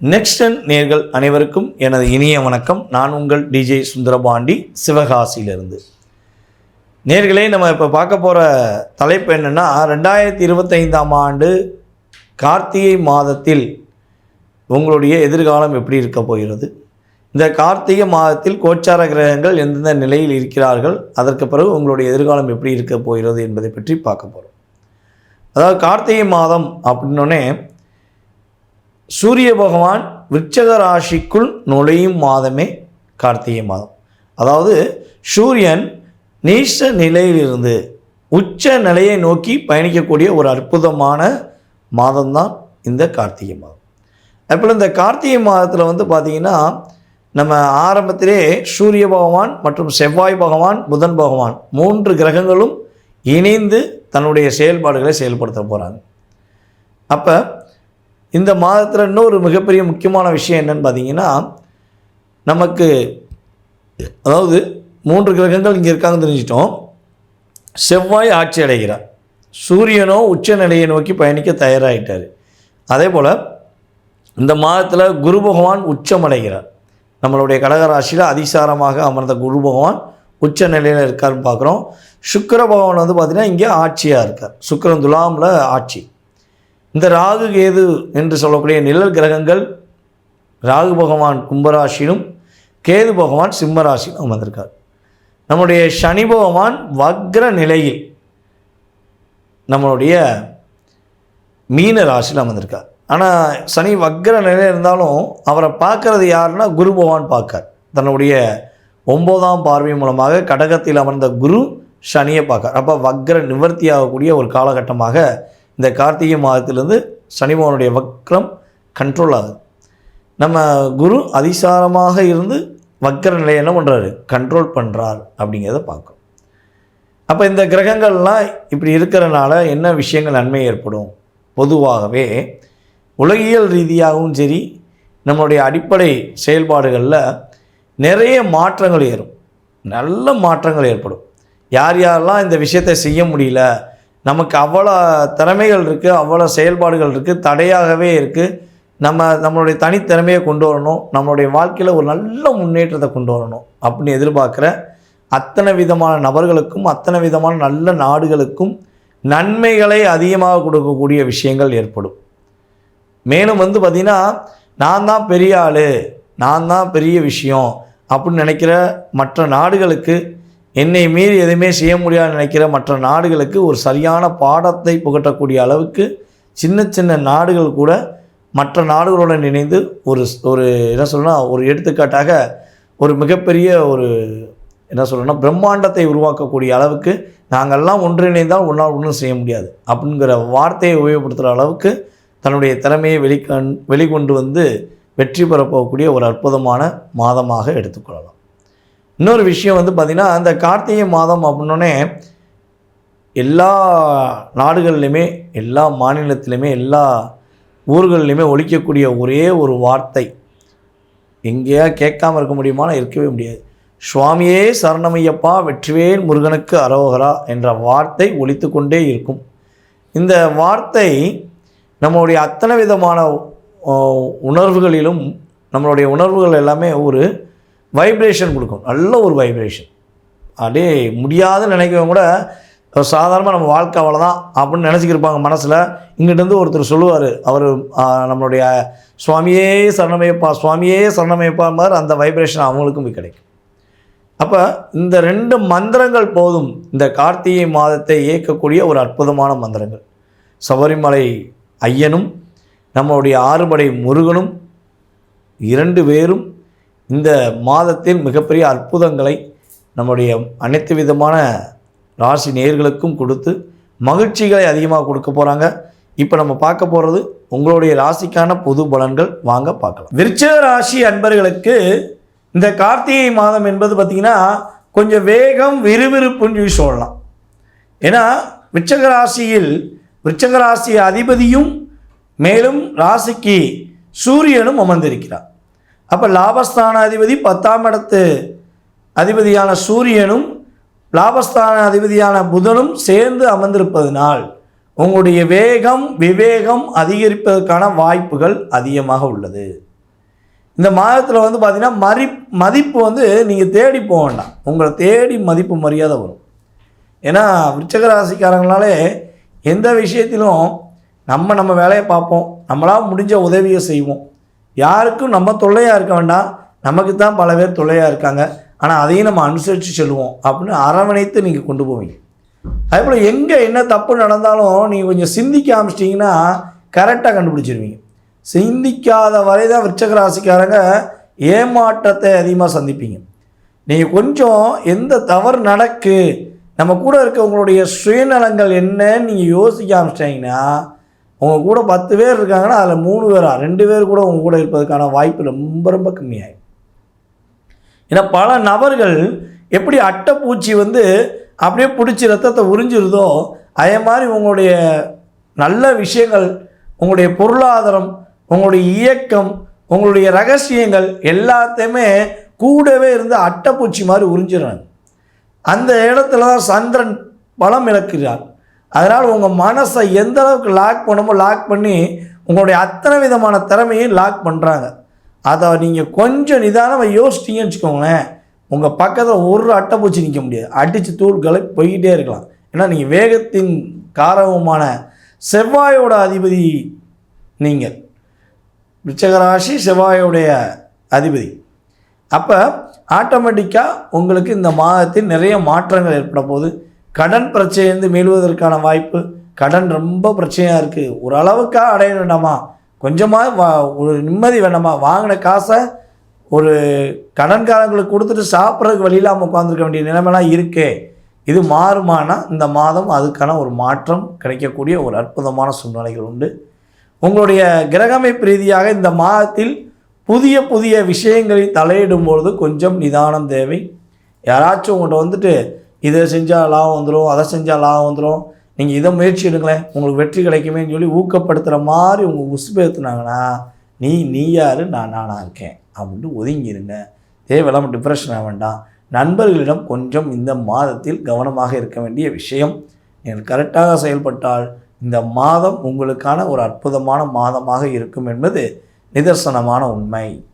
நெக்ஸ்டன் நேர்கள் அனைவருக்கும் எனது இனிய வணக்கம். நான் உங்கள் டிஜே சுந்தரபாண்டி சிவகாசியிலிருந்து. நேர்களே நம்ம இப்போ பார்க்க போகிற தலைப்பு என்னென்னா ரெண்டாயிரத்தி இருபத்தைந்தாம் ஆண்டு கார்த்திகை மாதத்தில் உங்களுடைய எதிர்காலம் எப்படி இருக்க போகிறது? இந்த கார்த்திகை மாதத்தில் கோச்சார கிரகங்கள் எந்தெந்த நிலையில் இருக்கிறார்கள்? அதற்கு பிறகு உங்களுடைய எதிர்காலம் எப்படி இருக்க போகிறது என்பதை பற்றி பார்க்க போகிறோம் அதாவது கார்த்திகை மாதம் அப்படின்னோடனே சூரிய பகவான் விருச்சக ராசிக்குள் நுழையும் மாதமே கார்த்திகை மாதம். அதாவது சூரியன் நீச்ச நிலையிலிருந்து உச்ச நிலையை நோக்கி பயணிக்கக்கூடிய ஒரு அற்புதமான மாதம்தான் இந்த கார்த்திகை மாதம். அப்போ இந்த கார்த்திகை மாதத்தில் வந்து பார்த்திங்கன்னா நம்ம ஆரம்பத்திலே சூரிய பகவான் மற்றும் செவ்வாய் பகவான் புதன் பகவான் மூன்று கிரகங்களும் இணைந்து தன்னுடைய செயல்பாடுகளை செயல்படுத்த போகிறாங்க அப்போ இந்த மாதத்தில் இன்னொரு மிகப்பெரிய முக்கியமான விஷயம் என்னன்னு பார்த்தீங்கன்னா நமக்கு அதாவது மூன்று கிரகங்கள் இங்கே இருக்காங்கன்னு தெரிஞ்சிட்டோம் செவ்வாய் ஆட்சி அடைகிறார். சூரியனோ உச்ச நிலையை நோக்கி பயணிக்க தயாராகிட்டார் அதே போல் இந்த மாதத்தில் குரு பகவான் உச்சமடைகிறார் நம்மளுடைய கடகராசியில் அதிசாரமாக அமர்ந்த குரு பகவான் உச்ச நிலையில் இருக்காருன்னு பார்க்குறோம் சுக்கர பகவான் வந்து பார்த்திங்கன்னா இங்கே ஆட்சியாக இருக்கார். சுக்கரன் துலாமில் ஆட்சி. இந்த ராகு கேது என்று சொல்லக்கூடிய நிழல் கிரகங்கள் ராகு பகவான் கும்பராசியிலும் கேது பகவான் சிம்மராசியிலும் அமர்ந்திருக்கார் நம்முடைய சனி பகவான் வக்ர நிலையில் நம்மளுடைய மீன ராசியில் அமர்ந்திருக்கார் ஆனால் சனி வக்ர நிலையில் இருந்தாலும் அவரை பார்க்கறது யாருன்னா குரு பகவான் பார்க்கார். தன்னுடைய ஒம்போதாம் பார்வை மூலமாக கடகத்தில் அமர்ந்த குரு சனியை பார்க்கார். அப்போ வக்ர நிவர்த்தி ஆகக்கூடிய ஒரு காலகட்டமாக இந்த கார்த்திகை மாதத்திலேருந்து சனி பகவானுடைய வக்ரம் கண்ட்ரோல் ஆகுது. நம்ம குரு அதிசாரமாக இருந்து வக்கர நிலையை என்ன பண்ணுறாரு கண்ட்ரோல் பண்ணுறார் அப்படிங்கிறத பார்க்கும் அப்போ இந்த கிரகங்கள்லாம் இப்படி இருக்கிறனால என்ன விஷயங்கள் நன்மை ஏற்படும்? பொதுவாகவே உலகியல் ரீதியாகவும் சரி நம்மளுடைய அடிப்படை செயல்பாடுகளில் நிறைய மாற்றங்கள் ஏறும். நல்ல மாற்றங்கள் ஏற்படும். யார் யாரெல்லாம் இந்த விஷயத்தை செய்ய முடியல நமக்கு அவ்வளோ திறமைகள் இருக்குது அவ்வளோ செயல்பாடுகள் இருக்குது தடையாகவே இருக்குது நம்ம நம்மளுடைய தனித்திறமையை கொண்டு வரணும். நம்மளுடைய வாழ்க்கையில் ஒரு நல்ல முன்னேற்றத்தை கொண்டு வரணும் அப்படின்னு எதிர்பார்க்குற அத்தனை விதமான நபர்களுக்கும் அத்தனை விதமான நல்ல நாடுகளுக்கும் நன்மைகளை அதிகமாக கொடுக்கக்கூடிய விஷயங்கள் ஏற்படும். மேலும் வந்து பார்த்திங்கன்னா நான் தான் பெரிய ஆள் நான் தான் பெரிய விஷயம் அப்படின்னு நினைக்கிற மற்ற நாடுகளுக்கு என்னை மீறி எதுவுமே செய்ய முடியாது நினைக்கிற மற்ற நாடுகளுக்கு ஒரு சரியான பாடத்தை புகட்டக்கூடிய அளவுக்கு சின்ன சின்ன நாடுகள் கூட மற்ற நாடுகளுடன் இணைந்து ஒரு ஒரு என்ன சொல்லணும்னா ஒரு எடுத்துக்காட்டாக ஒரு மிகப்பெரிய ஒரு என்ன சொல்லணும்னா பிரம்மாண்டத்தை உருவாக்கக்கூடிய அளவுக்கு நாங்கள்லாம் ஒன்றிணைந்தால் ஒன்றால் ஒன்றும் செய்ய முடியாது அப்படிங்கிற வார்த்தையை உபயோகப்படுத்துகிற அளவுக்கு தன்னுடைய திறமையை வெளிக்கண் வெளிக்கொண்டு வந்து வெற்றி பெறப்போகக்கூடிய ஒரு அற்புதமான மாதமாக எடுத்துக்கொள்ளலாம். இன்னொரு விஷயம் வந்து பார்த்திங்கன்னா அந்த கார்த்திகை மாதம் அப்படின்னோடனே எல்லா நாடுகள்லையுமே எல்லா மாநிலத்திலையுமே எல்லா ஊர்கள்லையுமே ஒழிக்கக்கூடிய ஒரே ஒரு வார்த்தை. எங்கேயா கேட்காம இருக்க முடியுமானா இருக்கவே முடியாது. சுவாமியே சரணமையப்பா வெற்றிவேல் முருகனுக்கு அரோகரா என்ற வார்த்தை ஒழித்து கொண்டே இருக்கும். இந்த வார்த்தை நம்மளுடைய அத்தனை விதமான உணர்வுகளிலும் நம்மளுடைய உணர்வுகள் எல்லாமே ஒரு வைப்ரேஷன் கொடுக்கும். நல்ல ஒரு வைப்ரேஷன் அப்படியே முடியாதுன்னு நினைக்கிறவங்க கூட சாதாரணமாக நம்ம வாழ்க்கை அவ்வளோதான் அப்படின்னு நினச்சிக்கிருப்பாங்க மனசில். இங்கிட்டேருந்து ஒருத்தர் சொல்லுவார். அவர் நம்மளுடைய சுவாமியே சரணமையப்பா சுவாமியே சரணமையப்பா மாதிரி அந்த வைப்ரேஷன் அவங்களுக்கும் போய் கிடைக்கும். அப்போ இந்த ரெண்டு மந்திரங்கள் போதும். இந்த கார்த்திகை மாதத்தை இயக்கக்கூடிய ஒரு அற்புதமான மந்திரங்கள். சபரிமலை ஐயனும் நம்மளுடைய ஆறுபடை முருகனும் இரண்டு பேரும் இந்த மாதத்தில் மிகப்பெரிய அற்புதங்களை நம்முடைய அனைத்து விதமான ராசி நேர்களுக்கும் கொடுத்து மகிழ்ச்சிகளை அதிகமாக கொடுக்க போகிறாங்க இப்போ நம்ம பார்க்க போகிறது உங்களுடைய ராசிக்கான பொது பலன்கள். வாங்க பார்க்கலாம். விருச்சக ராசி அன்பர்களுக்கு இந்த கார்த்திகை மாதம் என்பது பார்த்திங்கன்னா கொஞ்சம் வேகம் விறுவிறுப்புன்னு சொல்லி சொல்லலாம். ஏன்னா விருச்சக ராசியில் விருச்சக ராசி அதிபதியும் மேலும் ராசிக்கு சூரியனும் அமர்ந்திருக்கிறார். அப்போ லாபஸ்தான அதிபதி பத்தாம் இடத்து அதிபதியான சூரியனும் லாபஸ்தான அதிபதியான புதனும் சேர்ந்து அமர்ந்திருப்பதனால் உங்களுடைய வேகம் விவேகம் அதிகரிப்பதற்கான வாய்ப்புகள் அதிகமாக உள்ளது. இந்த மாதத்தில் வந்து பார்த்திங்கன்னா மதி மதிப்பு வந்து நீங்கள் தேடி போக வேண்டாம். உங்களை தேடி மதிப்பு மரியாதை வரும். ஏன்னா விருச்சக ராசிக்காரங்களாலே எந்த விஷயத்திலும் நம்ம நம்ம வேலையை பார்ப்போம். நம்மளால் முடிஞ்ச உதவியை செய்வோம். யாருக்கும் நம்ம தொல்லையாக இருக்க வேண்டாம். நமக்கு தான் பல பேர் தொல்லையாக இருக்காங்க. ஆனால் அதையும் நம்ம அனுசரித்து செல்வோம் அப்படின்னு அரவணைத்து நீங்கள் கொண்டு போவீங்க. அதே போல் எங்கே என்ன தப்பு நடந்தாலும் நீங்கள் கொஞ்சம் சிந்திக்க ஆரம்பிச்சிட்டிங்கன்னா கரெக்டாக கண்டுபிடிச்சிருவீங்க. சிந்திக்காத வரை தான் விருச்சக ராசிக்காரங்க ஏமாற்றத்தை அதிகமாக சந்திப்பீங்க. நீங்கள் கொஞ்சம் எந்த தவறு நடக்கு நம்ம கூட இருக்கவங்களுடைய சுயநலங்கள் என்னன்னு நீங்கள் யோசிக்க ஆரம்பிச்சிட்டிங்கன்னா உங்கள் கூட பத்து பேர் இருக்காங்கன்னா அதில் மூணு பேரா? ரெண்டு பேர் கூட உங்கள் கூட இருப்பதற்கான வாய்ப்பு ரொம்ப ரொம்ப கம்மியாகும் ஏன்னா பல நபர்கள் எப்படி அட்டைப்பூச்சி வந்து அப்படியே பிடிச்சி ரத்தத்தை உறிஞ்சிருதோ அதே மாதிரி உங்களுடைய நல்ல விஷயங்கள் உங்களுடைய பொருளாதாரம் உங்களுடைய இயக்கம் உங்களுடைய ரகசியங்கள் எல்லாத்தையுமே கூடவே இருந்து அட்டைப்பூச்சி மாதிரி உறிஞ்சிடுறாங்க. அந்த இடத்துல தான் சந்திரன் பலம் இழக்கிறார். அதனால் உங்கள் மனசை எந்த அளவுக்கு லாக் பண்ணுமோ லாக் பண்ணி உங்களுடைய அத்தனை விதமான திறமையும் லாக் பண்ணுறாங்க அதை நீங்கள் கொஞ்சம் நிதானமாக யோசிச்சிங்கன்னு வச்சுக்கோங்களேன் உங்கள் பக்கத்தில் ஒரு அட்டைப்பூச்சி நிற்க முடியாது. அடித்து தூள்களை போய்கிட்டே இருக்கலாம். ஏன்னா நீங்கள் வேகத்தின் காரகமான செவ்வாயோட அதிபதி நீங்கள். விச்சகராசி செவ்வாயோடைய அதிபதி. அப்போ ஆட்டோமேட்டிக்காக உங்களுக்கு இந்த மாதத்தில் நிறைய மாற்றங்கள் ஏற்பட போகுது. கடன் பிரச்சனையிலிருந்து மீளுவதற்கான வாய்ப்பு கடன் ரொம்ப பிரச்சனையாக இருக்குது ஓரளவுக்காக அடைய வேண்டாமா? கொஞ்சமாக வா ஒரு நிம்மதி வேண்டாமா? வாங்கின காசை ஒரு கடன்காரங்களுக்கு கொடுத்துட்டு சாப்பிட்றதுக்கு வழி உட்காந்துருக்க வேண்டிய நிலைமைலாம் இருக்கே. இது மாறுமானா? இந்த மாதம் அதுக்கான ஒரு மாற்றம் கிடைக்கக்கூடிய ஒரு அற்புதமான சூழ்நிலைகள் உண்டு. உங்களுடைய கிரகமைப்பு ரீதியாக இந்த மாதத்தில் புதிய புதிய விஷயங்களை தலையிடும் பொழுது கொஞ்சம் நிதானம் தேவை. யாராச்சும் உங்கள்கிட்ட வந்துட்டு இதை செஞ்சால் லாபம் வந்துடும் அதை செஞ்சால் லாபம் வந்துடும் நீங்கள் இதை முயற்சி எடுங்களேன். உங்களுக்கு வெற்றி கிடைக்குமேன்னு சொல்லி ஊக்கப்படுத்துகிற மாதிரி உங்கள் உசுபேத்துனாங்கன்னா நீ நீ யார்? நான் நானாக இருக்கேன். அப்படின்ட்டு ஒதுங்கிருங்க. தேவையில்லாமல் டிப்ரெஷன் ஆக வேண்டாம். நண்பர்களிடம் கொஞ்சம் இந்த மாதத்தில் கவனமாக இருக்க வேண்டிய விஷயம் நீங்கள் கரெக்டாக செயல்பட்டால் இந்த மாதம் உங்களுக்கான ஒரு அற்புதமான மாதமாக இருக்கும் என்பது நிதர்சனமான உண்மை.